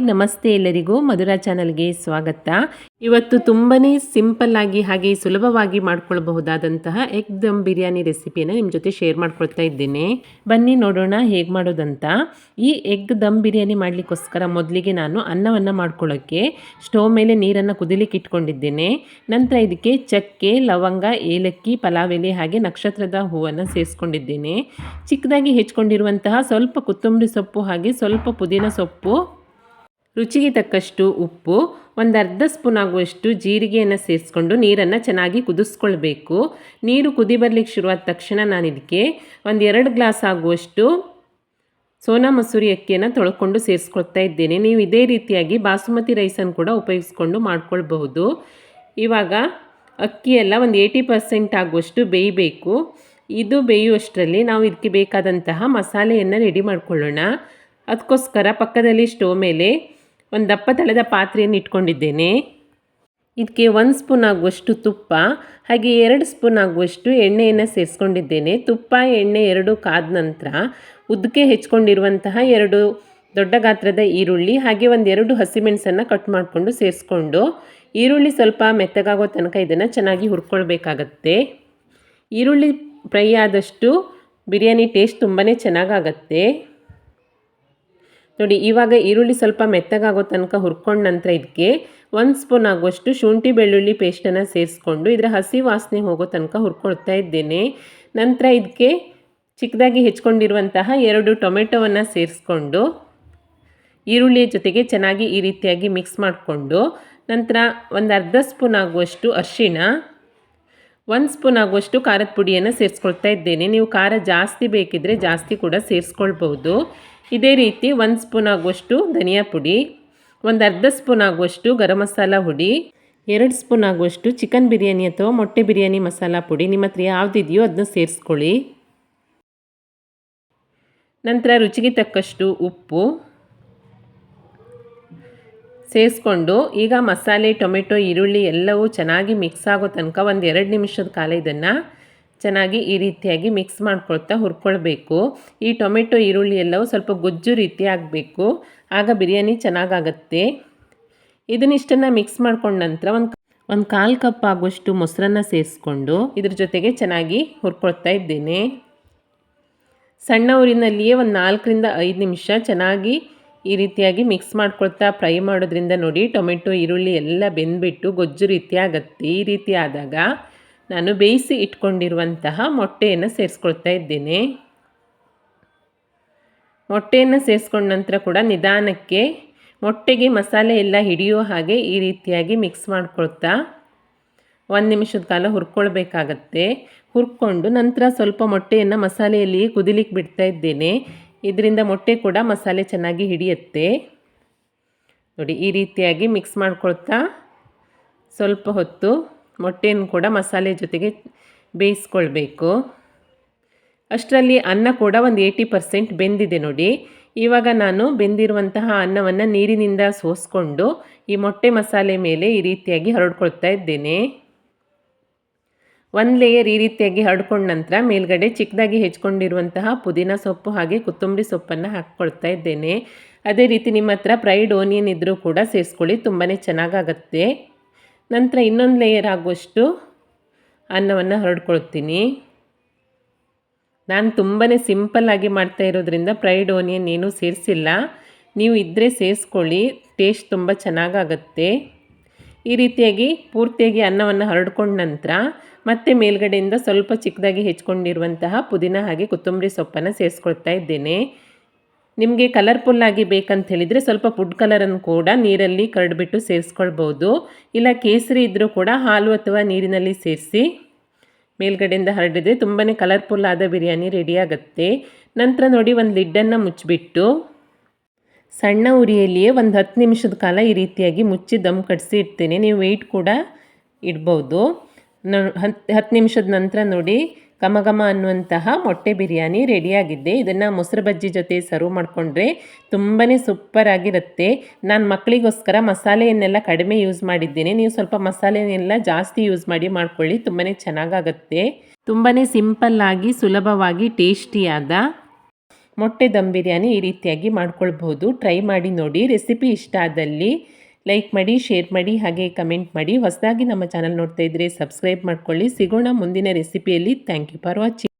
ನಮಸ್ತೆ ಎಲ್ಲರಿಗೂ ಮಧುರಾ ಚಾನಲ್ಗೆ ಸ್ವಾಗತ. ಇವತ್ತು ತುಂಬಾ ಆಗಿ ಹಾಗೆ ಸುಲಭವಾಗಿ ಮಾಡ್ಕೊಳ್ಬಹುದಾದಂತಹ ಎಗ್ ದಮ್ ಬಿರಿಯಾನಿ ರೆಸಿಪಿಯನ್ನು ನಿಮ್ಮ ಜೊತೆ ಶೇರ್ ಮಾಡ್ಕೊಳ್ತಾ ಇದ್ದೇನೆ. ಬನ್ನಿ ನೋಡೋಣ ಹೇಗೆ ಮಾಡೋದಂತ. ಈ ಎಗ್ ದಮ್ ಬಿರಿಯಾನಿ ಮಾಡಲಿಕ್ಕೋಸ್ಕರ ಮೊದಲಿಗೆ ನಾನು ಅನ್ನವನ್ನು ಮಾಡ್ಕೊಳ್ಳೋಕ್ಕೆ ಸ್ಟೋವ್ ಮೇಲೆ ನೀರನ್ನು ಕುದಿಲಿಕ್ಕೆ ಇಟ್ಕೊಂಡಿದ್ದೇನೆ. ನಂತರ ಇದಕ್ಕೆ ಚಕ್ಕೆ, ಲವಂಗ, ಏಲಕ್ಕಿ ಪಲಾವ್ ಎಲೆ ಹಾಗೆ ನಕ್ಷತ್ರದ ಹೂವನ್ನು ಸೇರಿಸ್ಕೊಂಡಿದ್ದೇನೆ. ಚಿಕ್ಕದಾಗಿ ಹೆಚ್ಕೊಂಡಿರುವಂತಹ ಸ್ವಲ್ಪ ಕೊತ್ತಂಬರಿ ಸೊಪ್ಪು ಹಾಗೆ ಸ್ವಲ್ಪ ಪುದೀನ ಸೊಪ್ಪು ರುಚಿಗೆ ತಕ್ಕಷ್ಟು ಉಪ್ಪು ಒಂದು ಅರ್ಧ ಸ್ಪೂನ್ ಆಗುವಷ್ಟು ಜೀರಿಗೆಯನ್ನು ಸೇರಿಸ್ಕೊಂಡು ನೀರನ್ನು ಚೆನ್ನಾಗಿ ಕುದಿಸ್ಕೊಳ್ಬೇಕು. ನೀರು ಕುದಿ ಬರಲಿಕ್ಕೆ ಶುರುವಾದ ತಕ್ಷಣ ನಾನು ಇದಕ್ಕೆ ಒಂದು ಎರಡು ಗ್ಲಾಸ್ ಆಗುವಷ್ಟು ಸೋನಾ ಮಸೂರಿ ಅಕ್ಕಿಯನ್ನು ತೊಳ್ಕೊಂಡು ಸೇರಿಸ್ಕೊಳ್ತಾ ಇದ್ದೇನೆ. ನೀವು ಇದೇ ರೀತಿಯಾಗಿ ಬಾಸುಮತಿ ರೈಸನ್ನು ಕೂಡ ಉಪಯೋಗಿಸ್ಕೊಂಡು ಮಾಡ್ಕೊಳ್ಬಹುದು. ಇವಾಗ ಅಕ್ಕಿಯೆಲ್ಲ ಒಂದು ಏಯ್ಟಿ ಪರ್ಸೆಂಟ್ ಆಗುವಷ್ಟು ಬೇಯಬೇಕು. ಇದು ಬೇಯುವಷ್ಟರಲ್ಲಿ ನಾವು ಇದಕ್ಕೆ ಬೇಕಾದಂತಹ ಮಸಾಲೆಯನ್ನು ರೆಡಿ ಮಾಡಿಕೊಳ್ಳೋಣ. ಅದಕ್ಕೋಸ್ಕರ ಪಕ್ಕದಲ್ಲಿ ಸ್ಟವ್ ಮೇಲೆ ಒಂದು ದಪ್ಪ ತಳೆದ ಪಾತ್ರೆಯನ್ನು ಇಟ್ಕೊಂಡಿದ್ದೇನೆ. ಇದಕ್ಕೆ ಒಂದು ಸ್ಪೂನ್ ಆಗುವಷ್ಟು ತುಪ್ಪ, ಹಾಗೆ ಎರಡು ಸ್ಪೂನ್ ಆಗುವಷ್ಟು ಎಣ್ಣೆಯನ್ನು ಸೇರಿಸ್ಕೊಂಡಿದ್ದೇನೆ. ತುಪ್ಪ, ಎಣ್ಣೆ ಎರಡು ಕಾದ ನಂತರ ಉದ್ದಕ್ಕೆ ಹೆಚ್ಕೊಂಡಿರುವಂತಹ ಎರಡು ದೊಡ್ಡ ಗಾತ್ರದ ಈರುಳ್ಳಿ, ಹಾಗೆ ಒಂದು ಎರಡು ಹಸಿಮೆಣಸನ್ನು ಕಟ್ ಮಾಡಿಕೊಂಡು ಸೇರಿಸ್ಕೊಂಡು ಈರುಳ್ಳಿ ಸ್ವಲ್ಪ ಮೆತ್ತಗಾಗೋ ತನಕ ಇದನ್ನು ಚೆನ್ನಾಗಿ ಹುರ್ಕೊಳ್ಬೇಕಾಗತ್ತೆ. ಈರುಳ್ಳಿ ಫ್ರೈ ಆದಷ್ಟು ಬಿರಿಯಾನಿ ಟೇಸ್ಟ್ ತುಂಬಾ ಚೆನ್ನಾಗಾಗತ್ತೆ. ನೋಡಿ, ಇವಾಗ ಈರುಳ್ಳಿ ಸ್ವಲ್ಪ ಮೆತ್ತಗಾಗೋ ತನಕ ಹುರ್ಕೊಂಡ ನಂತರ ಇದಕ್ಕೆ ಒಂದು ಸ್ಪೂನ್ ಆಗುವಷ್ಟು ಶುಂಠಿ ಬೆಳ್ಳುಳ್ಳಿ ಪೇಸ್ಟನ್ನು ಸೇರಿಸ್ಕೊಂಡು ಇದರ ಹಸಿ ವಾಸನೆ ಹೋಗೋ ತನಕ ಹುರ್ಕೊಳ್ತಾ ಇದ್ದೇನೆ. ನಂತರ ಇದಕ್ಕೆ ಚಿಕ್ಕದಾಗಿ ಹೆಚ್ಕೊಂಡಿರುವಂತಹ ಎರಡು ಟೊಮೆಟೊವನ್ನು ಸೇರಿಸ್ಕೊಂಡು ಈರುಳ್ಳಿಯ ಜೊತೆಗೆ ಚೆನ್ನಾಗಿ ಈ ರೀತಿಯಾಗಿ ಮಿಕ್ಸ್ ಮಾಡಿಕೊಂಡು ನಂತರ ಒಂದು ಅರ್ಧ ಸ್ಪೂನ್ ಆಗುವಷ್ಟು ಅರಿಶಿಣ ಒಂದು ಸ್ಪೂನ್ ಆಗುವಷ್ಟು ಖಾರದ ಪುಡಿಯನ್ನು ಸೇರಿಸ್ಕೊಳ್ತಾ ಇದ್ದೇನೆ. ನೀವು ಖಾರ ಜಾಸ್ತಿ ಬೇಕಿದ್ದರೆ ಜಾಸ್ತಿ ಕೂಡ ಸೇರಿಸ್ಕೊಳ್ಬೋದು ಇದೇ ರೀತಿ ಒಂದು ಸ್ಪೂನ್ ಆಗುವಷ್ಟು ಧನಿಯಾ ಪುಡಿ, ಒಂದು ಅರ್ಧ ಸ್ಪೂನ್ ಆಗುವಷ್ಟು ಗರಂ ಮಸಾಲ ಹುಡಿ, ಎರಡು ಸ್ಪೂನ್ ಆಗುವಷ್ಟು ಚಿಕನ್ ಬಿರಿಯಾನಿ ಅಥವಾ ಮೊಟ್ಟೆ ಬಿರಿಯಾನಿ ಮಸಾಲ ಪುಡಿ. ನಿಮ್ಮ ಹತ್ರ ಯಾವುದಿದೆಯೋ ಅದನ್ನ ಸೇರಿಸ್ಕೊಳ್ಳಿ. ನಂತರ ರುಚಿಗೆ ತಕ್ಕಷ್ಟು ಉಪ್ಪು ಸೇರಿಸ್ಕೊಂಡು ಈಗ ಮಸಾಲೆ, ಟೊಮೆಟೊ, ಈರುಳ್ಳಿ ಎಲ್ಲವೂ ಚೆನ್ನಾಗಿ ಮಿಕ್ಸ್ ಆಗೋ ತನಕ ಒಂದು ಎರಡು ನಿಮಿಷದ ಕಾಲ ಇದನ್ನು ಚೆನ್ನಾಗಿ ಈ ರೀತಿಯಾಗಿ ಮಿಕ್ಸ್ ಮಾಡ್ಕೊಳ್ತಾ ಹುರ್ಕೊಳ್ಬೇಕು. ಈ ಟೊಮೆಟೊ, ಈರುಳ್ಳಿ ಎಲ್ಲವೂ ಸ್ವಲ್ಪ ಗೊಜ್ಜು ರೀತಿ ಆಗಬೇಕು. ಆಗ ಬಿರಿಯಾನಿ ಚೆನ್ನಾಗಾಗತ್ತೆ. ಇದನ್ನಿಷ್ಟನ್ನು ಮಿಕ್ಸ್ ಮಾಡ್ಕೊಂಡ ನಂತರ ಒಂದು ಒಂದು ಕಾಲು ಕಪ್ ಆಗುವಷ್ಟು ಮೊಸರನ್ನ ಸೇರಿಸ್ಕೊಂಡು ಇದ್ರ ಜೊತೆಗೆ ಚೆನ್ನಾಗಿ ಹುರ್ಕೊಳ್ತಾ ಇದ್ದೇನೆ. ಸಣ್ಣ ಊರಿನಲ್ಲಿಯೇ ಒಂದು ನಾಲ್ಕರಿಂದ ಐದು ನಿಮಿಷ ಚೆನ್ನಾಗಿ ಈ ರೀತಿಯಾಗಿ ಮಿಕ್ಸ್ ಮಾಡ್ಕೊಳ್ತಾ ಫ್ರೈ ಮಾಡೋದ್ರಿಂದ ನೋಡಿ ಟೊಮೆಟೊ, ಈರುಳ್ಳಿ ಎಲ್ಲ ಬೆಂದ್ಬಿಟ್ಟು ಗೊಜ್ಜು ರೀತಿ ಆಗತ್ತೆ ಈ ರೀತಿ ಆದಾಗ ನಾನು ಬೇಯಿಸಿ ಇಟ್ಕೊಂಡಿರುವಂತಹ ಮೊಟ್ಟೆಯನ್ನು ಸೇರಿಸ್ಕೊಳ್ತಾ ಇದ್ದೇನೆ. ಮೊಟ್ಟೆಯನ್ನು ಸೇರಿಸ್ಕೊಂಡ ನಂತರ ಕೂಡ ನಿಧಾನಕ್ಕೆ ಮೊಟ್ಟೆಗೆ ಮಸಾಲೆ ಎಲ್ಲ ಹಿಡಿಯೋ ಹಾಗೆ ಈ ರೀತಿಯಾಗಿ ಮಿಕ್ಸ್ ಮಾಡ್ಕೊಳ್ತಾ ಒಂದು ನಿಮಿಷದ ಕಾಲ ಹುರ್ಕೊಳ್ಬೇಕಾಗತ್ತೆ. ಹುರ್ಕೊಂಡು ನಂತರ ಸ್ವಲ್ಪ ಮೊಟ್ಟೆಯನ್ನು ಮಸಾಲೆಯಲ್ಲಿ ಕುದಿಲಿಕ್ಕೆ ಬಿಡ್ತಾ ಇದ್ದೇನೆ. ಇದರಿಂದ ಮೊಟ್ಟೆ ಕೂಡ ಮಸಾಲೆ ಚೆನ್ನಾಗಿ ಹಿಡಿಯುತ್ತೆ. ನೋಡಿ, ಈ ರೀತಿಯಾಗಿ ಮಿಕ್ಸ್ ಮಾಡ್ಕೊಳ್ತಾ ಸ್ವಲ್ಪ ಹೊತ್ತು ಮೊಟ್ಟೆಯನ್ನು ಕೂಡ ಮಸಾಲೆ ಜೊತೆಗೆ ಬೇಯಿಸ್ಕೊಳ್ಬೇಕು. ಅಷ್ಟರಲ್ಲಿ ಅನ್ನ ಕೂಡ ಒಂದು ಏಯ್ಟಿ ಪರ್ಸೆಂಟ್ ಬೆಂದಿದೆ ನೋಡಿ. ಇವಾಗ ನಾನು ಬೆಂದಿರುವಂತಹ ಅನ್ನವನ್ನು ನೀರಿನಿಂದ ಸೋಸ್ಕೊಂಡು ಈ ಮೊಟ್ಟೆ ಮಸಾಲೆ ಮೇಲೆ ಈ ರೀತಿಯಾಗಿ ಹರಡ್ಕೊಳ್ತಾ ಇದ್ದೇನೆ. ಒಂದು ಲೇಯರ್ ಈ ರೀತಿಯಾಗಿ ಹರಡ್ಕೊಂಡ ನಂತರ ಮೇಲ್ಗಡೆ ಚಿಕ್ಕದಾಗಿ ಹೆಚ್ಕೊಂಡಿರುವಂತಹ ಪುದೀನ ಸೊಪ್ಪು ಹಾಗೆ ಕೊತ್ತಂಬರಿ ಸೊಪ್ಪನ್ನು ಹಾಕ್ಕೊಳ್ತಾ ಇದ್ದೇನೆ. ಅದೇ ರೀತಿ ನಿಮ್ಮ ಹತ್ರ ಫ್ರೈಡ್ ಓನಿಯನ್ ಇದ್ದರೂ ಕೂಡ ಸೇರಿಸ್ಕೊಳ್ಳಿ ತುಂಬಾ ಚೆನ್ನಾಗಾಗತ್ತೆ. ನಂತರ ಇನ್ನೊಂದು ಲೇಯರ್ ಆಗುವಷ್ಟು ಅನ್ನವನ್ನು ಹರಡ್ಕೊಳ್ತೀನಿ. ನಾನು ತುಂಬಾ ಸಿಂಪಲ್ಲಾಗಿ ಮಾಡ್ತಾ ಇರೋದ್ರಿಂದ ಫ್ರೈಡ್ ಓನಿಯನ್ ಏನೂ ಸೇರಿಸಿಲ್ಲ. ನೀವು ಇದ್ದರೆ ಸೇರಿಸ್ಕೊಳ್ಳಿ ಟೇಸ್ಟ್ ತುಂಬ ಚೆನ್ನಾಗಾಗತ್ತೆ. ಈ ರೀತಿಯಾಗಿ ಪೂರ್ತಿಯಾಗಿ ಅನ್ನವನ್ನು ಹರಡ್ಕೊಂಡ ನಂತರ ಮತ್ತೆ ಮೇಲ್ಗಡೆಯಿಂದ ಸ್ವಲ್ಪ ಚಿಕ್ಕದಾಗಿ ಹೆಚ್ಕೊಂಡಿರುವಂತಹ ಪುದೀನ ಹಾಗೆ ಕೊತ್ತಂಬರಿ ಸೊಪ್ಪನ್ನು ಸೇರಿಸ್ಕೊಳ್ತಾ ಇದ್ದೇನೆ. ನಿಮಗೆ ಕಲರ್ಫುಲ್ ಆಗಿ ಬೇಕಂತ ಹೇಳಿದರೆ ಸ್ವಲ್ಪ ಫುಡ್ ಕಲರನ್ನು ಕೂಡ ನೀರಲ್ಲಿ ಕರಡ್ಬಿಟ್ಟು ಸೇರಿಸ್ಕೊಳ್ಬೋದು. ಇಲ್ಲ ಕೇಸರಿ ಇದ್ದರೂ ಕೂಡ ಹಾಲು ಅಥವಾ ನೀರಿನಲ್ಲಿ ಸೇರಿಸಿ ಮೇಲ್ಗಡೆಯಿಂದ ಹರಡಿದರೆ ತುಂಬಾ ಕಲರ್ಫುಲ್ ಆದ ಬಿರಿಯಾನಿ ರೆಡಿ ನಂತರ ನೋಡಿ ಒಂದು ಲಿಡ್ಡನ್ನು ಮುಚ್ಚಿಬಿಟ್ಟು ಸಣ್ಣ ಉರಿಯಲ್ಲಿಯೇ ಒಂದು ಹತ್ತು ನಿಮಿಷದ ಕಾಲ ಈ ರೀತಿಯಾಗಿ ಮುಚ್ಚಿ ದಮ್ ಕಟ್ಟಿಸಿ ಇಡ್ತೀನಿ. ನೀವು ವೆಯ್ಟ್ ಕೂಡ ಇಡ್ಬೋದು. ಹತ್ತು ಹತ್ತು ನಿಮಿಷದ ನಂತರ ನೋಡಿ, ಘಮ ಅನ್ನುವಂತಹ ಮೊಟ್ಟೆ ಬಿರಿಯಾನಿ ರೆಡಿಯಾಗಿದ್ದೆ ಇದನ್ನು ಮೊಸರು ಬಜ್ಜಿ ಜೊತೆ ಸರ್ವ್ ಮಾಡಿಕೊಂಡ್ರೆ ತುಂಬಾ ಸೂಪರಾಗಿರುತ್ತೆ ನಾನು ಮಕ್ಕಳಿಗೋಸ್ಕರ ಮಸಾಲೆಯನ್ನೆಲ್ಲ ಕಡಿಮೆ ಯೂಸ್ ಮಾಡಿದ್ದೀನಿ. ನೀವು ಸ್ವಲ್ಪ ಮಸಾಲೆಯನ್ನೆಲ್ಲ ಜಾಸ್ತಿ ಯೂಸ್ ಮಾಡಿ ಮಾಡ್ಕೊಳ್ಳಿ ತುಂಬಾ ಚೆನ್ನಾಗಾಗತ್ತೆ. ತುಂಬಾ ಸಿಂಪಲ್ಲಾಗಿ ಸುಲಭವಾಗಿ ಟೇಸ್ಟಿಯಾದ ಮೊಟ್ಟೆ ದಮ್ ಬಿರಿಯಾನಿ ಈ ರೀತಿಯಾಗಿ ಮಾಡ್ಕೊಳ್ಬೋದು. ಟ್ರೈ ಮಾಡಿ ನೋಡಿ. ರೆಸಿಪಿ ಇಷ್ಟ ಆದಲ್ಲಿ ಲೈಕ್ ಮಾಡಿ ಶೇರ್ ಮಾಡಿ, ಹಾಗೆ ಕಮೆಂಟ್ ಮಾಡಿ. ಹೊಸದಾಗಿ ನಮ್ಮ ಚಾನಲ್ ನೋಡ್ತಾ ಇದ್ರೆ ಸಬ್ಸ್ಕ್ರೈಬ್ ಮಾಡ್ಕೊಳ್ಳಿ. ಸಿಗೋಣ ಮುಂದಿನ ರೆಸಿಪಿಯಲ್ಲಿ ಥ್ಯಾಂಕ್ ಯು ಫಾರ್ ವಾಚಿಂಗ್